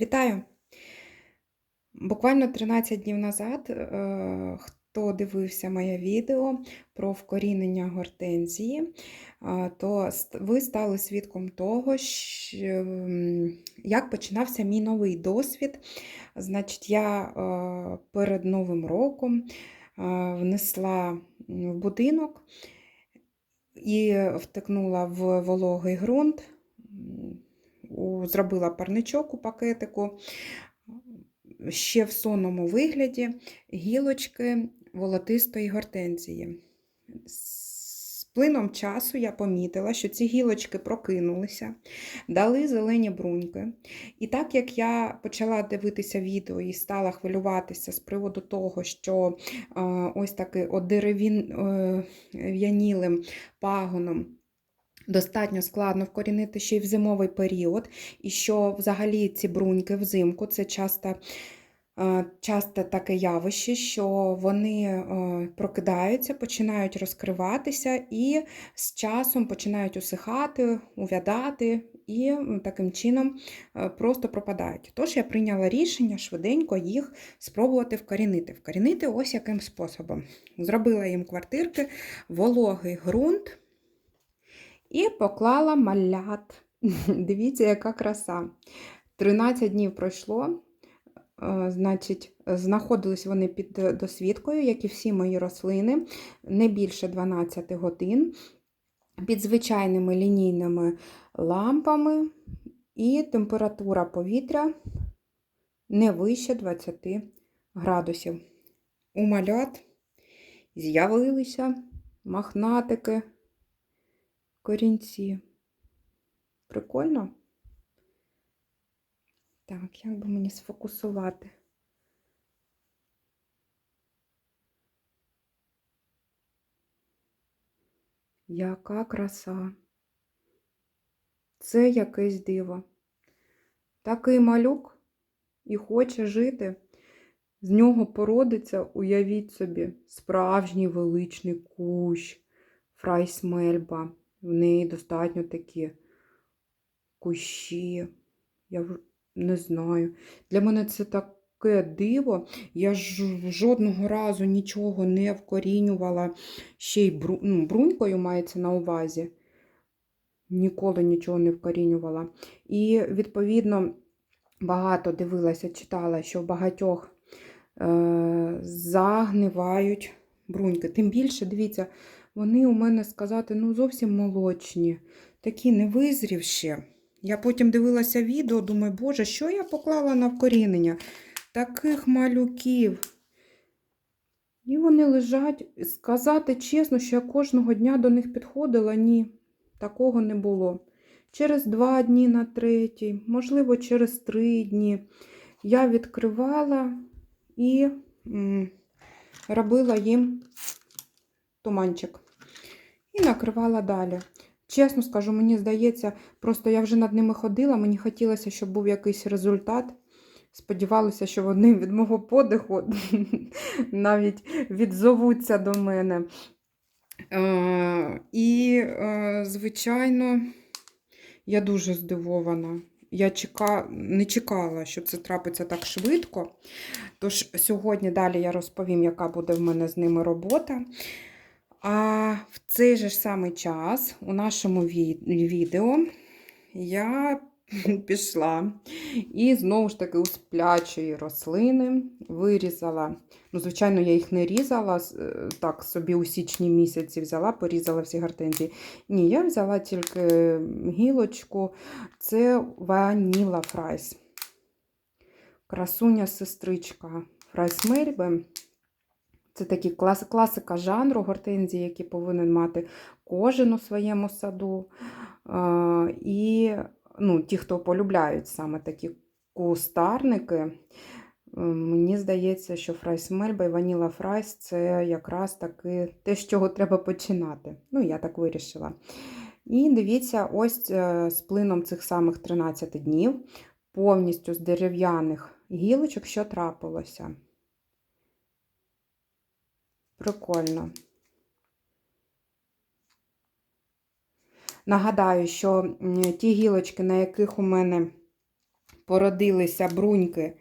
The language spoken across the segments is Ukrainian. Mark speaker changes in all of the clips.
Speaker 1: Вітаю! Буквально 13 днів назад, е, хто дивився моє відео про вкорінення гортензії, е, то ви стали свідком того, як починався мій новий досвід. Значить, я е, перед Новим роком внесла в будинок і втикнула в вологий ґрунт, зробила парничок у пакетику, ще в сонному вигляді гілочки волотистої гортензії. З плином часу я помітила, що ці гілочки прокинулися, дали зелені бруньки. І так як я почала дивитися відео і стала хвилюватися з приводу того, що е, ось таки одерев'янілим пагоном достатньо складно вкорінити ще й в зимовий період, і що взагалі ці бруньки взимку це часто. е, Часто таке явище, що вони е, прокидаються, починають розкриватися і з часом починають усихати, увядати і таким чином е, просто пропадають. Тож я прийняла рішення швиденько їх спробувати вкорінити. Вкорінити ось яким способом. Зробила їм квартирки, вологий ґрунт і поклала малят. Дивіться, яка краса. 13 днів пройшло. Е, Значить, знаходились вони під досвідкою, як і всі мої рослини, не більше 12 годин, під звичайними лінійними лампами, і температура повітря не вище 20 градусів. У малят з'явилися махнатики, корінці. Прикольно? Так, як би мені сфокусувати? Яка краса. Це якесь диво. Такий малюк і хоче жити. З нього породиться, уявіть собі, справжній величний кущ, фрайсмельба. В неї достатньо такі кущі. Я не знаю. Для мене це таке диво. Я ж жодного разу нічого не вкорінювала ще й бру... ну, брунькою мається на увазі. Ніколи нічого не вкорінювала. І, відповідно, багато дивилася, читала, що в багатьох е- загнивають бруньки. Тим більше, дивіться, вони у мене сказати, ну, зовсім молочні, такі не визрівші. Я потім дивилася відео, думаю, боже, що я поклала на вкорінення? Таких малюків. І вони лежать. Сказати чесно, що я кожного дня до них підходила, ні, такого не було. Через два дні на третій, можливо, через три дні я відкривала і робила їм туманчик. І накривала далі. Чесно скажу, мені здається, просто я вже над ними ходила, мені хотілося, щоб був якийсь результат. Сподівалася, що вони від мого подиху навіть відзовуться до мене. Е, І, е, звичайно, я дуже здивована. Я чека... не чекала, що це трапиться так швидко. Тож сьогодні далі я розповім, яка буде в мене з ними робота. А в цей же самий час у нашому ві- відео я пішла і знову ж таки у сплячої рослини вирізала. Ну, звичайно, я їх не різала, е, так собі у січні місяці взяла, порізала всі гортензії. Ні, я взяла тільки гілочку. Це ваніла фрайс. Красуня сестричка фрайс Мельби. Це такі клас, класика жанру гортензії, які повинен мати кожен у своєму саду. Е, І ну, ті, хто полюбляють саме такі кустарники, е, мені здається, що Фрайс Мельба і Ваніла Фрайс це якраз таки те, з чого треба починати. Ну, я так вирішила. І дивіться, ось е, з плином цих самих 13 днів, повністю з дерев'яних гілочок, що трапилося. Прикольно. Нагадаю, що ті гілочки, на яких у мене породилися бруньки,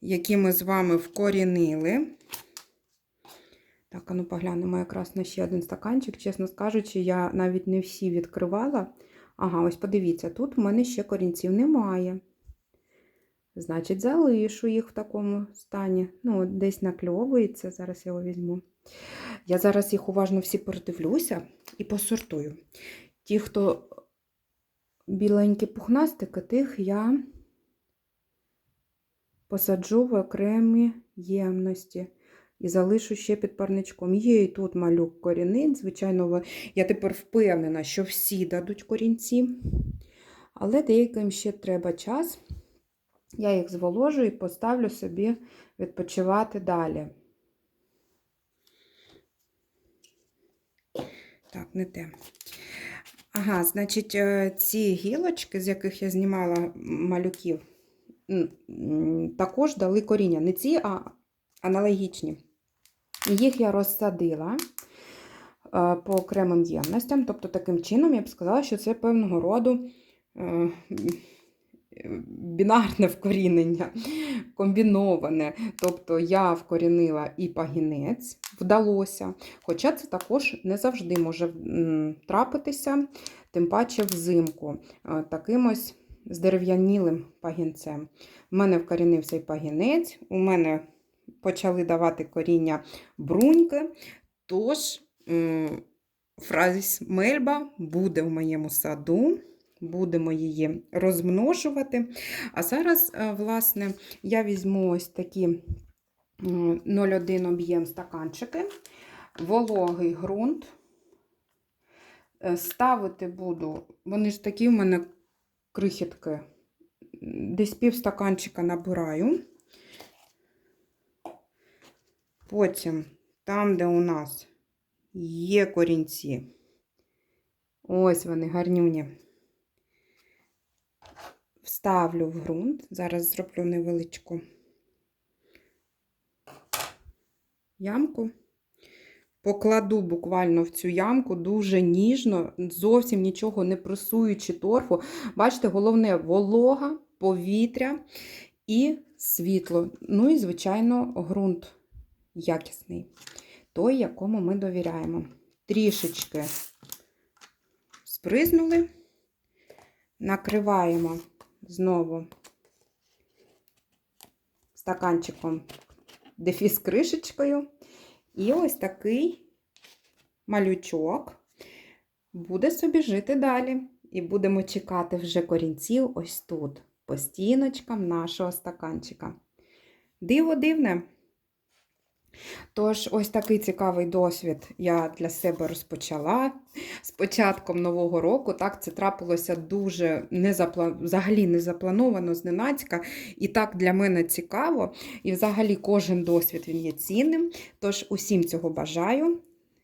Speaker 1: які ми з вами вкорінили. Так, а ну поглянемо якраз на ще один стаканчик. Чесно скажучи, я навіть не всі відкривала. Ага, ось подивіться, тут в мене ще корінців немає. Значить, залишу їх в такому стані. Ну, десь накльовується, зараз я його візьму. Я зараз їх уважно всі передивлюся і посортую. Ті, хто біленькі пухнастики, тих я посаджу в окремі ємності. І залишу ще під парничком. Є і тут малюк корінець. Звичайно, я тепер впевнена, що всі дадуть корінці. Але деяким ще треба час. Я їх зволожу і поставлю собі відпочивати далі. Так, не те. Ага, значить, е, ці гілочки, з яких я знімала малюків, також дали коріння. Не ці, а аналогічні. Їх я розсадила е, по окремим ємностям. Тобто, таким чином я б сказала, що це певного роду е, бінарне вкорінення, комбіноване. Тобто я вкорінила і пагінець, вдалося. Хоча це також не завжди може трапитися, тим паче взимку, е, таким ось здерев'янілим пагінцем. У мене вкорінився і пагінець, у мене почали давати коріння бруньки, тож м, фразіс мельба буде в моєму саду. Будемо її розмножувати. А зараз, е, власне, я візьму ось такі 0,1 об'єм стаканчики, вологий ґрунт. Е, Ставити буду, вони ж такі в мене крихітки, десь пів стаканчика набираю. Потім, там, де у нас є корінці, ось вони гарнюні вставлю в ґрунт. Зараз зроблю невеличку ямку. Покладу буквально в цю ямку дуже ніжно, зовсім нічого не пресуючи торфу. Бачите, головне волога, повітря і світло. Ну і, звичайно, ґрунт якісний, той, якому ми довіряємо. Трішечки спризнули, накриваємо знову стаканчиком дефіс кришечкою. І ось такий малючок буде собі жити далі. І будемо чекати вже корінців ось тут, по стіночкам нашого стаканчика. Диво дивне. Тож, ось такий цікавий досвід я для себе розпочала з початком нового року. Так, це трапилося дуже незапла... взагалі не заплановано зненацька. І так для мене цікаво. І взагалі кожен досвід він є цінним. Тож усім цього бажаю,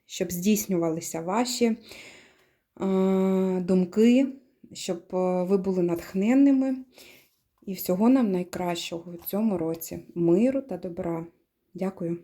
Speaker 1: щоб здійснювалися ваші е, думки, щоб е, ви були натхненними. І всього нам найкращого в цьому році миру та добра. Дякую.